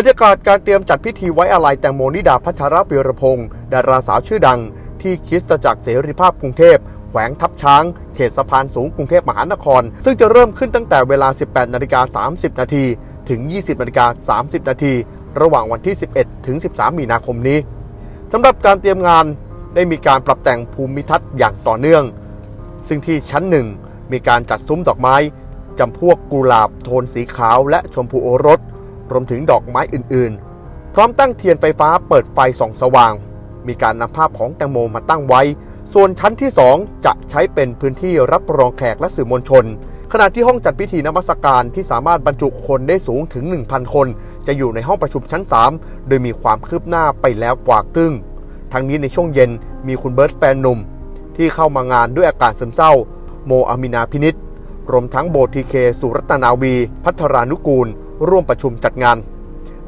บรรยากาศการเตรียมจัดพิธีไว้อาลัยแตงโมนิดาพัชรวีรพงศ์ดาราสาวชื่อดัง ที่คิสตจักรเสรีภาพกรุงเทพแขวงทับช้าง เขตสะพานสูงกรุงเทพมหานคร ซึ่งจะเริ่มขึ้นตั้งแต่เวลา 18นาฬิกา30 นาทีถึง 20นาฬิกา30 นาทีระหว่างวันที่ 11 ถึง 13 มีนาคมนี้สำหรับการเตรียมงานได้มีการปรับแต่งภูมิทัศน์อย่างต่อเนื่อง ซึ่งที่ชั้นหนึ่งมีการจัดซุ้มดอกไม้จำพวกกุหลาบโทนสีขาวและชมพูโอรส รวมถึงดอกไม้อื่นๆ พร้อมตั้งเทียนไฟฟ้าเปิดไฟส่องสว่าง มีการนำภาพของแตงโมมาตั้งไว้ ส่วนชั้นที่ 2 จะใช้เป็นพื้นที่รับรองแขกและสื่อมวลชน ขณะที่ห้องจัดพิธีนมัสการที่สามารถบรรจุคนได้สูงถึง 1,000 คน จะอยู่ในห้องประชุมชั้น 3 โดยมีความคืบหน้าไปแล้วกว่าครึ่ง ทั้งนี้ในช่วงเย็นมีคุณเบิร์ตแฟนหนุ่ม ที่เข้ามางานด้วยอาการซึมเศร้า โมอามินาพินิษรวมทั้งโบทีเคสุรัตนาวี พัฒรานุกูล ร่วมประชุมจัดงาน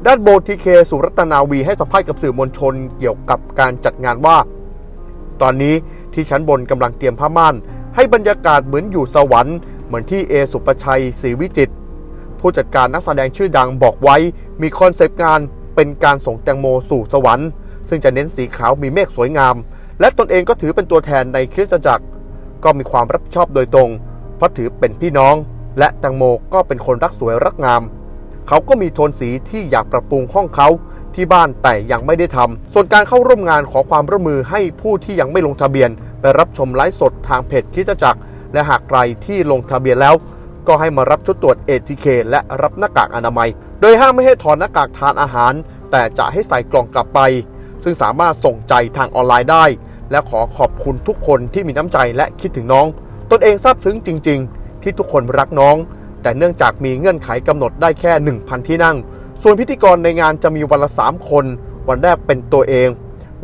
ด้านโบทีเคสุรัตนาวีให้สัมภาษณ์กับสื่อมวลชนเกี่ยวกับการจัดงานว่า ตอนนี้ที่ชั้นบนกำลังเตรียมผ้าม่าน ให้บรรยากาศเหมือนอยู่สวรรค์เหมือนที่เอสุปชัยศรีวิจิตผู้จัดการนักแสดงชื่อดังบอกไว้ มีคอนเซปต์งานเป็นการส่งแตงโมสู่สวรรค์ ซึ่งจะเน้นสีขาวมีเมฆสวยงาม และตนเองก็ถือเป็นตัวแทนในคริสตจักร ก็มีความรับผิดชอบโดยตรง เพราะถือเป็นพี่น้อง และแตงโมก็เป็นคนรักสวยรักงาม เขาก็มีโทนสีที่อยากปรับปรุงห้องเขาที่บ้านแต่ยังไม่ได้ทำส่วนการเข้าร่วมงานขอความร่วมมือให้ผู้ที่ยังไม่ลงทะเบียน ไปรับชมไลฟ์สดทางเพจคริสตจักร และหากใครที่ลงทะเบียนแล้ว ก็ให้มารับชุดตรวจ ATK และรับหน้ากากอนามัย โดยห้ามไม่ให้ถอดหน้ากากทานอาหาร แต่จะให้ใส่กล่องกลับไป ซึ่งสามารถส่งใจทางออนไลน์ได้ และขอขอบคุณทุกคนที่มีน้ำใจและคิดถึงน้อง ตนเองซาบซึ้งจริง ๆ ที่ทุกคนรักน้อง แต่เนื่องจากมีเงื่อนไขกำหนดได้แค่ 1,000 ที่นั่ง ส่วนพิธีกรในงานจะมีวันละ 3 คน วันแรกเป็นตัวเอง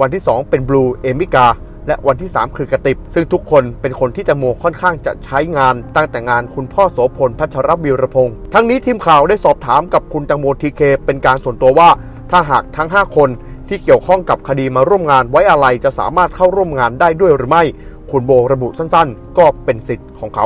วันที่ 2 เป็นบลูเอมิกา และวันที่ 3 คือกระติบ ซึ่งทุกคนเป็นคนที่แตงโมค่อนข้างจะใช้งาน ตั้งแต่งานคุณพ่อโสพลพัชรวีรพงศ์ทั้งนี้ทีมข่าวได้สอบถามกับคุณแตงโมทีเคเป็นการส่วนตัวว่า ถ้าหากทั้ง 5 คนที่เกี่ยวข้องกับคดีมาร่วมงานไว้อะไรจะสามารถเข้าร่วมงานได้ด้วยหรือไม่ คุณโบระบุสั้นๆ ก็เป็นสิทธิ์ของเขา